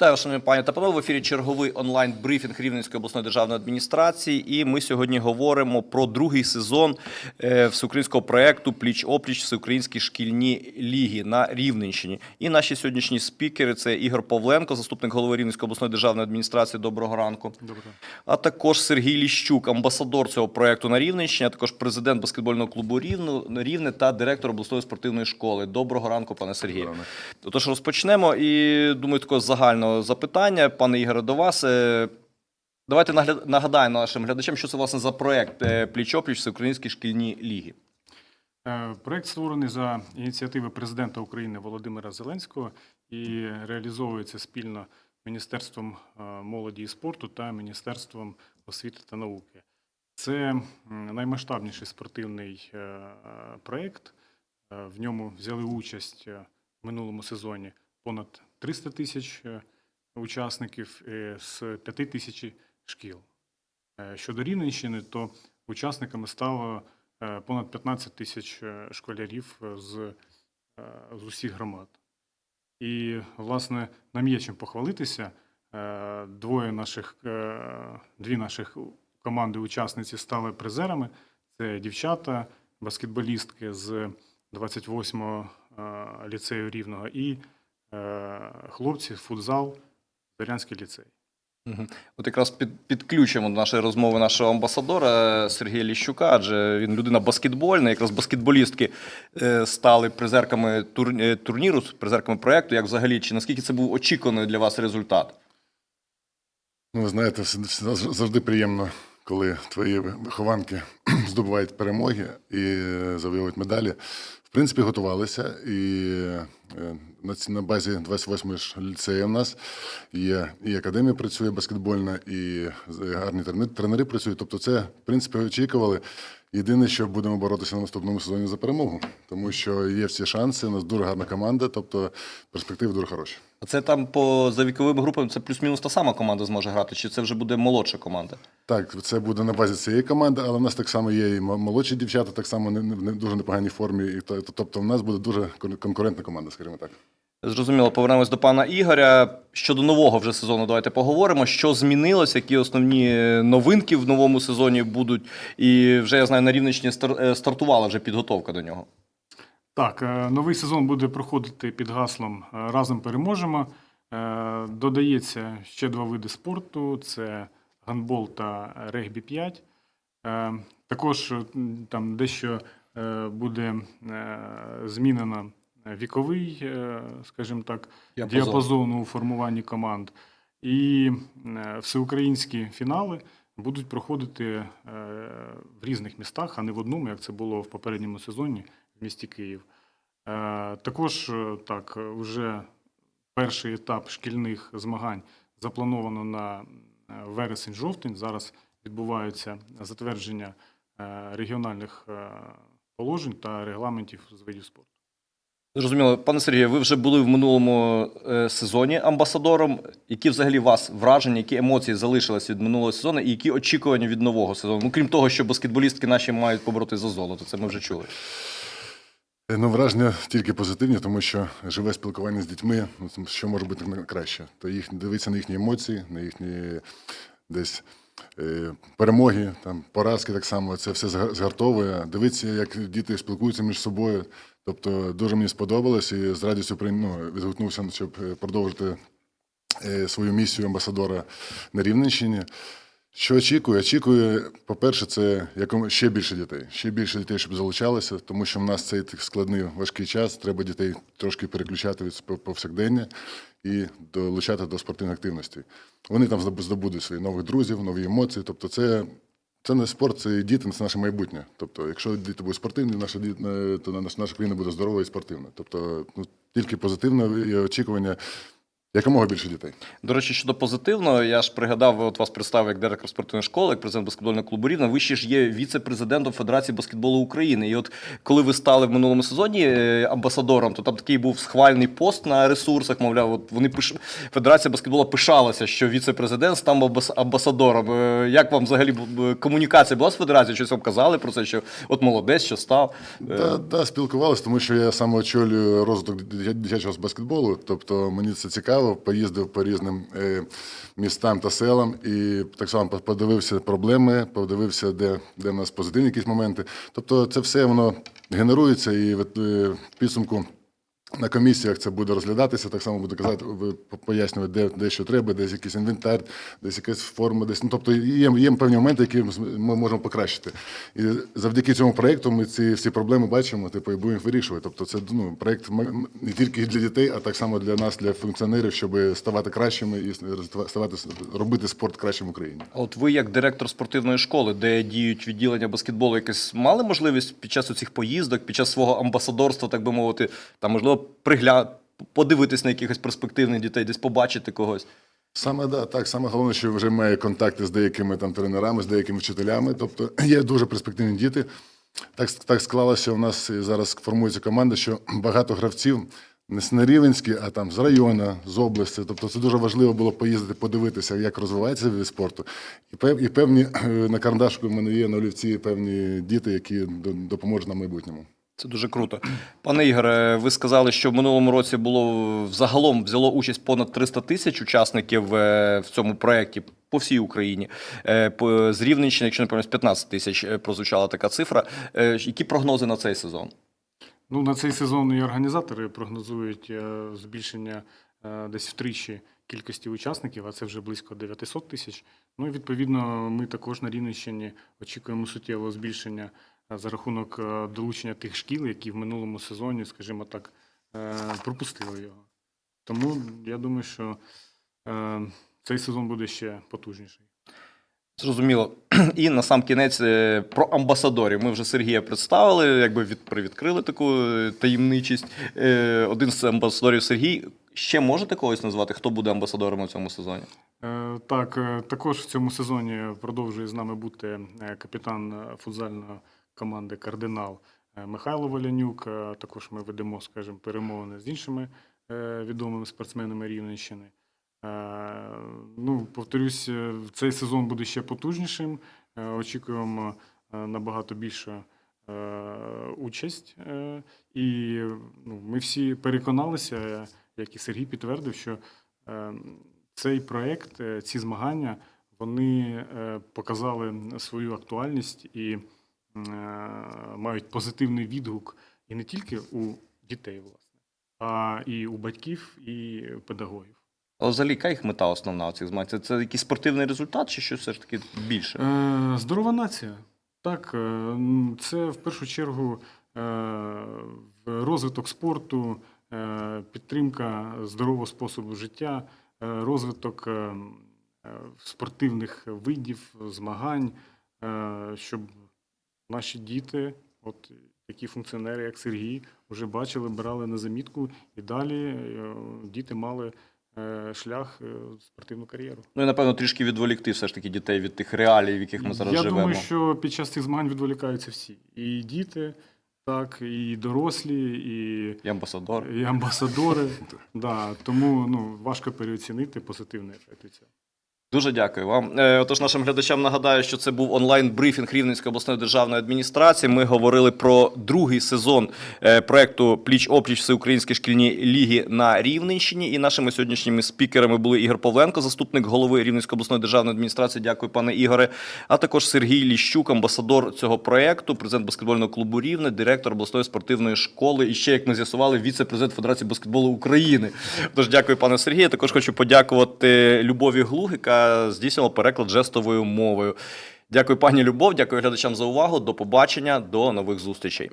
Вітаю, шановні пані та панове. В ефірі черговий онлайн брифінг Рівненської обласної державної адміністрації. І ми сьогодні говоримо про другий сезон е, всеукраїнського проекту Пліч опліч Всеукраїнські шкільні ліги на Рівненщині. І наші сьогоднішні спікери це Ігор Павленко, заступник голови Рівненської обласної державної адміністрації. Доброго ранку. Добре. А також Сергій Ліщук, амбасадор цього проекту на Рівненщині, а також президент баскетбольного клубу Рівне, Рівне та директор обласної спортивної школи. Доброго ранку, пане Сергію. Тож розпочнемо. І думаю, такого загального запитання, пане Ігоре, до вас. Е, Давайте нагадаємо нашим глядачам, що це власне за проект е, Пліч-опліч Всеукраїнські шкільні ліги. Е, Проект створений за ініціативи президента України Володимира Зеленського і реалізовується спільно Міністерством молоді і спорту та Міністерством освіти та науки. Це наймасштабніший спортивний проект. В ньому взяли участь в минулому сезоні понад 300 тисяч учасників е, з 5 тисяч шкіл. Е, Щодо Рівненщини, то учасниками стало е, понад 15 тисяч школярів з, з усіх громад. І, власне, нам є чим похвалитися. Двоє наших, дві наших команди учасниці стали призерами. Це дівчата, баскетболістки з 28-го е, ліцею Рівного і хлопці, футзал, Зарянський ліцей. От якраз під, підключимо до нашої розмови нашого амбасадора е, Сергія Ліщука, адже він людина баскетбольна. Якраз баскетболістки е, стали призерками е, турніру, призерками проекту. Як взагалі, чи наскільки це був очікуваний для вас результат? Ну, ви знаєте, завжди приємно, коли твої вихованки здобувають перемоги і завоюють медалі. В принципі, готувалися. І е, на базі 28 ж ліцею в нас є і академія працює баскетбольна, і з- гарні тренери працюють. Тобто, це, в принципі, очікували. Єдине, що будемо боротися на наступному сезоні за перемогу, тому що є всі шанси. У нас дуже гарна команда, тобто перспективи дуже хороші. А Це там по за віковими групами це плюс-мінус та сама команда зможе грати, чи це вже буде молодша команда? Так, це буде на базі цієї команди, але в нас так само є і молодші дівчата, так само не, не в дуже непоганій формі. І то, тобто, в нас буде дуже конкурентна команда, скажімо так. Зрозуміло, повернемось до пана Ігоря. Щодо нового вже сезону, давайте поговоримо. Що змінилось, які основні новинки в новому сезоні будуть. І вже я знаю, на Рівненщині е, стартувала вже підготовка до нього. Так, е, новий сезон буде проходити під гаслом е, Разом переможемо. Додається ще два види спорту: це гандбол та регбі 5. Е, Також там дещо буде змінено віковий, е, скажімо так, Діапазон. діапазон у формуванні команд. І е, всеукраїнські фінали будуть проходити е, в різних містах, а не в одному, як це було в попередньому сезоні в місті Київ. Також так, вже перший етап шкільних змагань заплановано на вересень-жовтень. Зараз відбуваються затвердження регіональних положень та регламентів з видів спорту. Зрозуміло, пане Сергію, ви вже були в минулому е, сезоні амбасадором. Які взагалі у вас враження, які емоції залишились від минулого сезону, і які очікування від нового сезону? Ну крім того, що баскетболістки наші мають побороти за золото, це ми вже чули. Е, Ну, враження тільки позитивні, тому що живе спілкування з дітьми, ну, що може бути краще. То їх дивитися на їхні емоції, на їхні десь е, перемоги, там, поразки так само, це все згартовує. Дивитися, як діти спілкуються між собою. Тобто дуже мені сподобалось і з радістю ну, відгукнувся, щоб е, продовжити е, свою місію амбасадора на Рівненщині. Що очікую? Очікую, по-перше, це якому ще більше дітей. Ще більше дітей, щоб залучалися, тому що в нас цей складний важкий час. Треба дітей трошки переключати від повсякдення і долучати до спортивної активності. Вони там здобу- здобудуть своїх нових друзів, нові емоції. Тобто, це, це не спорт, це діти, це наше майбутнє. Тобто, якщо діти будуть спортивні, наша е, то наша країна буде здорова і спортивна. Тобто, ну тільки позитивне очікування якомога більше дітей. До речі, щодо позитивного, я ж пригадав, от вас представив як директор спортивної школи, як президент баскетбольного клубу Рівна. Ви ще ж є віце-президентом Федерації баскетболу України. І от коли ви стали в минулому сезоні е, амбасадором, то там такий був схвальний пост на ресурсах. Мовляв, от вони пиш... Федерація баскетболу пишалася, що віце-президент став амбасадором. Е, Як вам взагалі комунікація була з федерацією? Щось вам казали про це, що от молодець, що став? Е, Да, да, спілкувалися, тому що я саме очолюю розвиток дитячого баскетболу. Тобто мені це цікаво. Цікаво. Поїздив по різним е, містам та селам і так само подивився проблеми, подивився, де, де в нас позитивні якісь моменти. Тобто, це все воно генерується і е, в підсумку. На комісіях це буде розглядатися, так само буде казати, пояснювати, де, де що треба, десь якийсь інвентар, десь якась форма, десь. Ну, тобто є, є певні моменти, які ми можемо покращити. І завдяки цьому проєкту ми ці всі проблеми бачимо, типу, і будемо їх вирішувати. Тобто це ну, проєкт не тільки для дітей, а так само для нас, для функціонерів, щоб ставати кращими і ставати, робити спорт кращим в Україні. А От ви, як директор спортивної школи, де діють відділення баскетболу, якось мали можливість під час цих поїздок, під час свого амбасадорства, так би мовити, там можливо пригля... подивитись на якихось перспективних дітей, десь побачити когось. Саме да, так, саме головне, що вже має контакти з деякими там тренерами, з деякими вчителями. Тобто є дуже перспективні діти. Так, так склалося у нас і зараз формується команда, що багато гравців не з Рівенські, а там з району, з області. Тобто це дуже важливо було поїздити, подивитися, як розвивається від спорту. І, пев, і певні е, на карандашку в мене є на олівці певні діти, які допоможуть на майбутньому. Це дуже круто. Пане Ігоре, ви сказали, що в минулому році було взагалом взяло участь понад 300 тисяч учасників е, в цьому проєкті по всій Україні. Е, З Рівненщини, якщо не помиляюсь, 15 тисяч е, прозвучала така цифра. Які прогнози на цей сезон? Ну, на цей сезон і організатори прогнозують збільшення десь втричі кількості учасників, а це вже близько 900 тисяч. Ну і відповідно, ми також на Рівненщині очікуємо суттєвого збільшення за рахунок е, долучення тих шкіл, які в минулому сезоні, скажімо так, е, пропустили його. Тому я думаю, що е, цей сезон буде ще потужніший. Зрозуміло. І на сам кінець е, про амбасадорів. Ми вже Сергія представили, якби від, привідкрили таку е, таємничість. Е, Один з амбасадорів Сергій. Ще можете когось назвати, хто буде амбасадором у цьому сезоні? Е, Так, е, також в цьому сезоні продовжує з нами бути е, капітан е, футзальної команди Кардинал е, Михайло Волянюк. Е, Також ми ведемо, скажімо, перемовини з іншими е, відомими спортсменами Рівненщини. Ну, повторюсь, цей сезон буде ще потужнішим. Очікуємо набагато більшу е, участь. І ну, ми всі переконалися, як і Сергій підтвердив, що цей проект, е, ці змагання, вони показали свою актуальність і мають позитивний відгук і не тільки у дітей, власне, а і у батьків, і педагогів. Але взагалі, яка їх мета основна у цих змагань? Це, це якийсь спортивний результат чи щось все ж таки більше? Е, Здорова нація. Так, е, це в першу чергу е, розвиток спорту, е, підтримка здорового способу життя, е, розвиток е, е, спортивних видів, змагань, е, щоб наші діти, от такі функціонери, як Сергій, вже бачили, брали на замітку, і далі е, діти мали е, шлях е, спортивну кар'єру. Ну і напевно трішки відволікти все ж таки дітей від тих реалій, в яких ми зараз Я живемо. думаю, що під час цих змагань відволікаються всі. І діти, так, і дорослі, і, І амбасадор. і амбасадори. да, тому ну, важко переоцінити позитивний ефект цього. Дуже дякую вам. Е, Отож, нашим глядачам нагадаю, що це був онлайн-брифінг Рівненської обласної державної адміністрації. Ми говорили про другий сезон е, проекту Пліч опліч Всеукраїнські шкільні ліги на Рівненщині. І нашими сьогоднішніми спікерами були Ігор Павленко, заступник голови Рівненської обласної державної адміністрації. Дякую, пане Ігоре. А також Сергій Ліщук, амбасадор цього проекту, президент баскетбольного клубу Рівне, директор обласної спортивної школи. І ще, як ми з'ясували, віце-президент Федерації баскетболу України. Тож дякую, пане Сергію. Також хочу подякувати Любові Глуг, яка переклад жестовою мовою. Дякую, пані Любов. Дякую глядачам за увагу. До побачення, до нових зустрічей.